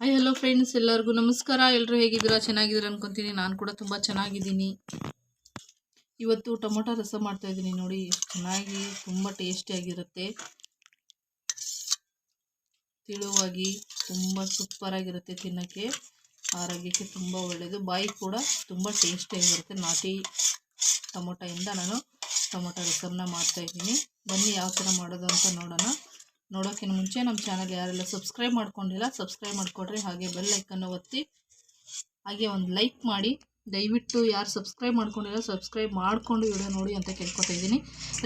Hi hello friends ಎಲ್ಲರಿಗೂ ನಮಸ್ಕಾರ. ಎಲ್ಲರೂ ಹೇಗಿದ್ದೀರಾ? ಚೆನ್ನಾಗಿದ್ದೀರಾ ಅನ್ಕೊಂತೀನಿ. ನಾನು ಕೂಡ ತುಂಬ ಚೆನ್ನಾಗಿದ್ದೀನಿ. ಇವತ್ತು ಟೊಮೊಟೊ ರಸ ಮಾಡ್ತಾ ಇದ್ದೀನಿ ನೋಡಿ. ಚೆನ್ನಾಗಿ, ತುಂಬ ಟೇಸ್ಟಿಯಾಗಿರುತ್ತೆ ತಿಳುವಾಗಿ ತುಂಬ ಸೂಪರಾಗಿರುತ್ತೆ ತಿನ್ನೋಕ್ಕೆ. ಆರೋಗ್ಯಕ್ಕೆ ತುಂಬ ಒಳ್ಳೆಯದು ಬಾಯಿ ಕೂಡ ತುಂಬ ಟೇಸ್ಟಿಯಾಗಿರುತ್ತೆ ನಾಟಿ ಟೊಮೊಟೊಯಿಂದ ನಾನು ಟೊಮೊಟೊ ರಸಮನ್ನ ಮಾಡ್ತಾಯಿದ್ದೀನಿ ಬನ್ನಿ ಯಾವ ಥರ ಮಾಡೋದು ಅಂತ ನೋಡೋಣ. ನೋಡೋಕ್ಕಿಂತ ಮುಂಚೆ ನಮ್ಮ ಚಾನಲ್ ಯಾರೆಲ್ಲ ಸಬ್ಸ್ಕ್ರೈಬ್ ಮಾಡ್ಕೊಂಡಿಲ್ಲ, ಸಬ್ಸ್ಕ್ರೈಬ್ ಮಾಡಿಕೊಡ್ರಿ. ಹಾಗೆ ಬೆಲ್ ಐಕನ್ನು ಒತ್ತಿ, ಹಾಗೆ ಒಂದು ಲೈಕ್ ಮಾಡಿ. ದಯವಿಟ್ಟು ಯಾರು ಸಬ್ಸ್ಕ್ರೈಬ್ ಮಾಡ್ಕೊಂಡಿಲ್ಲ, ಸಬ್ಸ್ಕ್ರೈಬ್ ಮಾಡಿಕೊಂಡು ವಿಡಿಯೋ ನೋಡಿ ಅಂತ ಕೇಳ್ಕೊತಾ ಇದ್ದೀನಿ.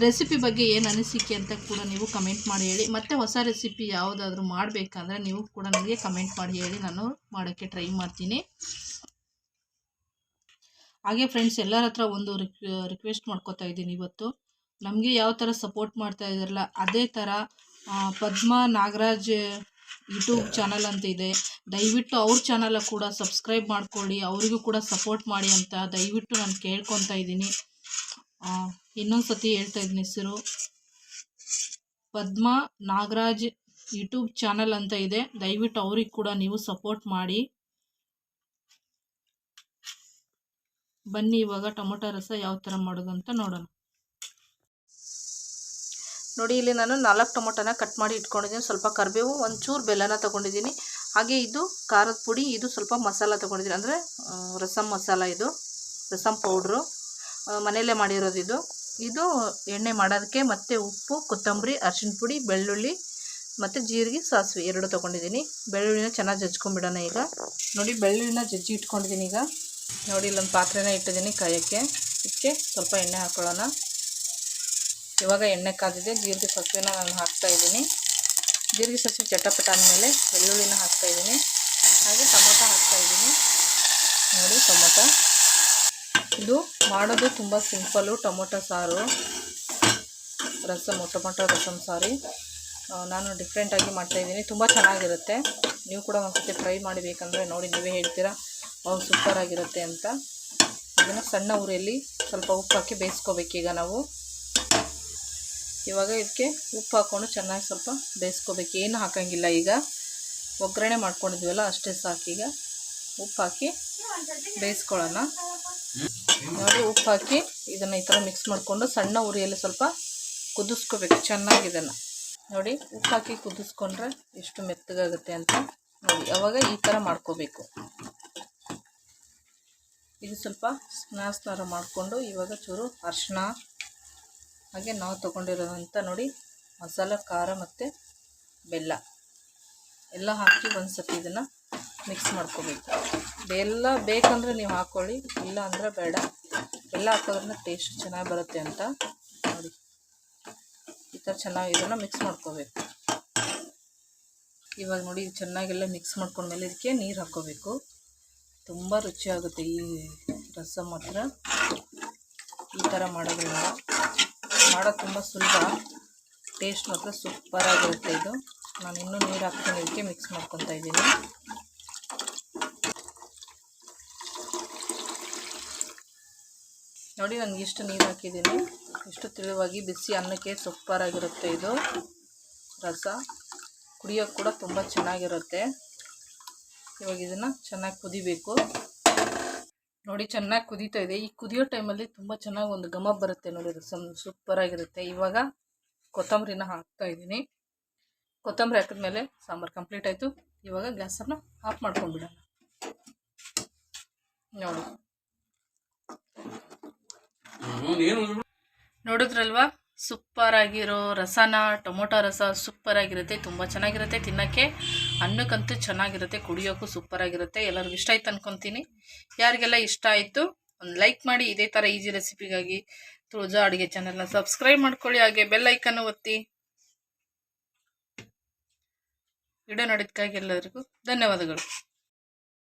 ರೆಸಿಪಿ ಬಗ್ಗೆ ಏನು ಅನಿಸಿಕೆ ಅಂತ ಕೂಡ ನೀವು ಕಮೆಂಟ್ ಮಾಡಿ ಹೇಳಿ. ಮತ್ತು ಹೊಸ ರೆಸಿಪಿ ಯಾವುದಾದ್ರೂ ಮಾಡಬೇಕಂದ್ರೆ ನೀವು ಕೂಡ ನನಗೆ ಕಮೆಂಟ್ ಮಾಡಿ ಹೇಳಿ. ನಾನು ಮಾಡೋಕ್ಕೆ ಟ್ರೈ ಮಾಡ್ತೀನಿ. ಹಾಗೆ ಫ್ರೆಂಡ್ಸ್, ಎಲ್ಲರ ಹತ್ರ ಒಂದು ರಿಕ್ವೆಸ್ಟ್ ಮಾಡ್ಕೋತಾ ಇದ್ದೀನಿ ಇವತ್ತು. ನಮಗೆ ಯಾವ ಥರ ಸಪೋರ್ಟ್ ಮಾಡ್ತಾ ಇದ್ದಾರಲ್ಲ, ಅದೇ ಥರ ಪದ್ಮ ನಾಗರಾಜ್ ಯೂಟ್ಯೂಬ್ ಚಾನಲ್ ಅಂತ ಇದೆ. ದಯವಿಟ್ಟು ಅವ್ರ ಚಾನಲ್ ಕೂಡ ಸಬ್ಸ್ಕ್ರೈಬ್ ಮಾಡ್ಕೊಳ್ಳಿ, ಅವರಿಗೂ ಕೂಡ ಸಪೋರ್ಟ್ ಮಾಡಿ ಅಂತ ದಯವಿಟ್ಟು ನಾನು ಕೇಳ್ಕೊತಾ ಇದ್ದೀನಿ. ಇನ್ನೊಂದು ಸತಿ ಹೇಳ್ತಾ ಇದ್ದೀನಿ ಹೆಸರು. ಪದ್ಮ ನಾಗರಾಜ್ ಯೂಟ್ಯೂಬ್ ಚಾನಲ್ ಅಂತ ಇದೆ. ದಯವಿಟ್ಟು ಅವ್ರಿಗೆ ಕೂಡ ನೀವು ಸಪೋರ್ಟ್ ಮಾಡಿ. ಬನ್ನಿ ಇವಾಗ ಟೊಮೊಟೊ ರಸ ಯಾವ ಥರ ಮಾಡೋದು ಅಂತ ನೋಡೋಣ. ನೋಡಿ, ಇಲ್ಲಿ ನಾನು ನಾಲ್ಕು ಟೊಮೊಟೊನ ಕಟ್ ಮಾಡಿ ಇಟ್ಕೊಂಡಿದ್ದೀನಿ. ಸ್ವಲ್ಪ ಕರಿಬೇವು, ಒಂಚೂರು ಬೆಲ್ಲನ ತೊಗೊಂಡಿದ್ದೀನಿ. ಹಾಗೆ ಇದು ಖಾರದ ಪುಡಿ, ಇದು ಸ್ವಲ್ಪ ಮಸಾಲ ತೊಗೊಂಡಿದ್ದೀನಿ. ಅಂದರೆ ರಸಮ್ ಮಸಾಲ ಇದು ರಸಮ್ ಪೌಡ್ರು. ಮನೆಯಲ್ಲೇ ಮಾಡಿರೋದು ಇದು. ಇದು ಎಣ್ಣೆ ಮಾಡೋದಕ್ಕೆ ಮತ್ತು ಉಪ್ಪು, ಕೊತ್ತಂಬರಿ ಅರಿಶಿನ ಪುಡಿ, ಬೆಳ್ಳುಳ್ಳಿ ಮತ್ತು ಜೀರಿಗೆ, ಸಾಸಿವೆ ಎರಡು ತೊಗೊಂಡಿದ್ದೀನಿ. ಬೆಳ್ಳುಳ್ಳಿನ ಚೆನ್ನಾಗಿ ಜಜ್ಕೊಂಡ್ಬಿಡೋಣ ಈಗ. ನೋಡಿ, ಬೆಳ್ಳುಳ್ಳಿನ ಜಜ್ಜಿ ಇಟ್ಕೊಂಡಿದ್ದೀನಿ ಈಗ. ನೋಡಿ, ಇಲ್ಲೊಂದು ಪಾತ್ರೆನ ಇಟ್ಟಿದ್ದೀನಿ ಕಾಯೋಕ್ಕೆ. ಇದಕ್ಕೆ ಸ್ವಲ್ಪ ಎಣ್ಣೆ ಹಾಕ್ಕೊಳ್ಳೋಣ ಇವಾಗ ಎಣ್ಣೆ ಕಾದಿದೆ, ಜೀರಿಗೆ ಸಾಸಿವೆನ ನಾನು ಹಾಕ್ತಾ ಇದ್ದೀನಿ. ಜೀರಿಗೆ ಸಾಸಿವೆ ಚಟಪಟ ಆದಮೇಲೆ ಬೆಳ್ಳುಳ್ಳಿನ ಹಾಕ್ತಾ ಇದ್ದೀನಿ. ಹಾಗೆ ಟೊಮೊಟೊ ಹಾಕ್ತಾ ಇದ್ದೀನಿ. ನೋಡಿ ಟೊಮೊಟೊ. ಇದು ಮಾಡೋದು ತುಂಬ ಸಿಂಪಲ್ಲು ಟೊಮೊಟೊ ಸಾರು. Rasam tomato rasam sorry. ನಾನು ಡಿಫ್ರೆಂಟಾಗಿ ಮಾಡ್ತಾಯಿದ್ದೀನಿ ತುಂಬ ಚೆನ್ನಾಗಿರುತ್ತೆ. ನೀವು ಕೂಡ ಒಂದ್ಸತಿ ಟ್ರೈ ಮಾಡಬೇಕಂದ್ರೆ ನೋಡಿ, ನೀವೇ ಹೇಳ್ತೀರಾ? ಅವು ಸೂಪರಾಗಿರುತ್ತೆ ಅಂತ. ಇದನ್ನು ಸಣ್ಣ ಉರಿಯಲ್ಲಿ ಸ್ವಲ್ಪ ಉಪ್ಪು ಹಾಕಿ ಬೇಯಿಸ್ಕೋಬೇಕೀಗ ನಾವು. ಇವಾಗ ಇದಕ್ಕೆ ಉಪ್ಪು ಹಾಕ್ಕೊಂಡು ಚೆನ್ನಾಗಿ ಸ್ವಲ್ಪ ಬೇಯಿಸ್ಕೋಬೇಕು. ಏನು ಹಾಕೋಂಗಿಲ್ಲ ಈಗ. ಒಗ್ಗರಣೆ ಮಾಡ್ಕೊಂಡಿದ್ವಲ್ಲ, ಅಷ್ಟೇ ಸಾಕೀಗ ಉಪ್ಪು ಹಾಕಿ ಬೇಯಿಸ್ಕೊಳ್ಳೋಣ. ನೋಡಿ, ಉಪ್ಪು ಹಾಕಿ ಇದನ್ನು ಈ ಥರ ಮಿಕ್ಸ್ ಮಾಡಿಕೊಂಡು ಸಣ್ಣ ಉರಿಯಲ್ಲಿ ಸ್ವಲ್ಪ ಕುದಿಸ್ಕೋಬೇಕು. ಚೆನ್ನಾಗಿ ಇದನ್ನು. ನೋಡಿ, ಉಪ್ಪು ಹಾಕಿ ಕುದಿಸ್ಕೊಂಡ್ರೆ ಎಷ್ಟು ಮೆತ್ತಗಾಗುತ್ತೆ ಅಂತ ನೋಡಿ, ಅವಾಗ ಈ ಥರ ಮಾಡ್ಕೋಬೇಕು. ಇದು ಸ್ವಲ್ಪ ಸ್ನಾನ ಸ್ನಾರ ಮಾಡಿಕೊಂಡು ಇವಾಗ ಚೂರು ಅರಿಶಿನ ಹಾಗೆ ನಾವು ತೊಗೊಂಡಿರೋದಂಥ ನೋಡಿ ಮಸಾಲ, ಖಾರ ಮತ್ತು ಬೆಲ್ಲ. ಎಲ್ಲ ಹಾಕಿ ಒಂದು ಸತಿ ಇದನ್ನು ಮಿಕ್ಸ್ ಮಾಡ್ಕೋಬೇಕು. ಬೆಲ್ಲ ಬೇಕಂದರೆ ನೀವು ಹಾಕ್ಕೊಳ್ಳಿ ಇಲ್ಲ ಅಂದರೆ ಬೇಡ. ಬೆಲ್ಲ ಹಾಕೋದ್ರಿಂದ ಟೇಸ್ಟ್ ಚೆನ್ನಾಗಿ ಬರುತ್ತೆ ಅಂತ ನೋಡಿ. ಈ ಥರ ಚೆನ್ನಾಗಿ ಇದನ್ನು ಮಿಕ್ಸ್ ಮಾಡ್ಕೋಬೇಕು. ಇವಾಗ ನೋಡಿ ಚೆನ್ನಾಗೆಲ್ಲ ಮಿಕ್ಸ್ ಮಾಡ್ಕೊಂಡ್ಮೇಲೆ ಇದಕ್ಕೆ ನೀರು ಹಾಕ್ಕೋಬೇಕು ತುಂಬ ರುಚಿಯಾಗುತ್ತೆ ಈ ರಸ ಮಾತ್ರ. ಈ ಥರ ಮಾಡೋದ್ರಿಂದ. ಮಾಡೋದು ತುಂಬ ಸುಲಭ. ಟೇಸ್ಟ್ ಮಾತ್ರ ಸೂಪರಾಗಿರುತ್ತೆ ಇದು. ನಾನು ಇನ್ನೂ ನೀರು ಹಾಕ್ತೀನಿ ಇದಕ್ಕೆ ಮಿಕ್ಸ್ ಮಾಡ್ಕೊತಾ ಇದ್ದೀನಿ. ನೋಡಿ ನನಗೆ ಇಷ್ಟು ನೀರು ಹಾಕಿದ್ದೀನಿ. ಇಷ್ಟು ತಿಳುವಾಗಿ ಬಿಸಿ ಅನ್ನಕ್ಕೆ ಸೂಪರಾಗಿರುತ್ತೆ ಇದು. ರಸ ಕುಡಿಯೋಕ್ಕೆ ಕೂಡ ತುಂಬ ಚೆನ್ನಾಗಿರುತ್ತೆ. ಇವಾಗ ಇದನ್ನು ಚೆನ್ನಾಗಿ ಕುದಿಬೇಕು. ನೋಡಿ ಚೆನ್ನಾಗಿ ಕುದೀತಾ ಇದೆ. ಈ ಕುದಿಯೋ ಟೈಮಲ್ಲಿ ತುಂಬ ಚೆನ್ನಾಗಿ ಒಂದು ಗಮ ಬರುತ್ತೆ ನೋಡಿ ಸಮ್ ಸೂಪರಾಗಿರುತ್ತೆ ಇವಾಗ ಕೊತ್ತಂಬರಿನ ಹಾಕ್ತಾ ಇದ್ದೀನಿ. ಕೊತ್ತಂಬರಿ ಹಾಕಿದ್ಮೇಲೆ ಸಾಂಬಾರು ಕಂಪ್ಲೀಟ್ ಆಯಿತು. ಇವಾಗ ಗ್ಯಾಸನ್ನು ಆಫ್ ಮಾಡ್ಕೊಂಡ್ಬಿಡೋಣ ನೋಡಿ. ನೋಡಿದ್ರಲ್ವಾ? ಸೂಪರ್ ಆಗಿರೋ ರಸನ, ಟೊಮೊಟೊ ರಸ ಸೂಪರ್ ಆಗಿರುತ್ತೆ ತುಂಬ ಚೆನ್ನಾಗಿರುತ್ತೆ ತಿನ್ನೋಕ್ಕೆ. ಅನ್ನಕ್ಕಂತೂ ಚೆನ್ನಾಗಿರುತ್ತೆ, ಕುಡಿಯೋಕ್ಕೂ ಸೂಪರ್ ಆಗಿರುತ್ತೆ ಎಲ್ಲರಿಗೂ ಇಷ್ಟ ಆಯ್ತು ಅನ್ಕೊತೀನಿ. ಯಾರಿಗೆಲ್ಲ ಇಷ್ಟ ಆಯಿತು, ಒಂದು ಲೈಕ್ ಮಾಡಿ, ಇದೇ ಥರ ಈಸಿ ರೆಸಿಪಿಗಾಗಿ ತುಳಜಾ ಅಡುಗೆ ಚಾನಲ್ನ ಸಬ್ಸ್ಕ್ರೈಬ್ ಮಾಡ್ಕೊಳ್ಳಿ, ಹಾಗೆ ಬೆಲ್ ಐಕನ್ನು ಒತ್ತಿ. ವಿಡಿಯೋ ನೋಡಿದ್ಕಾಗಿ ಎಲ್ಲರಿಗೂ ಧನ್ಯವಾದಗಳು.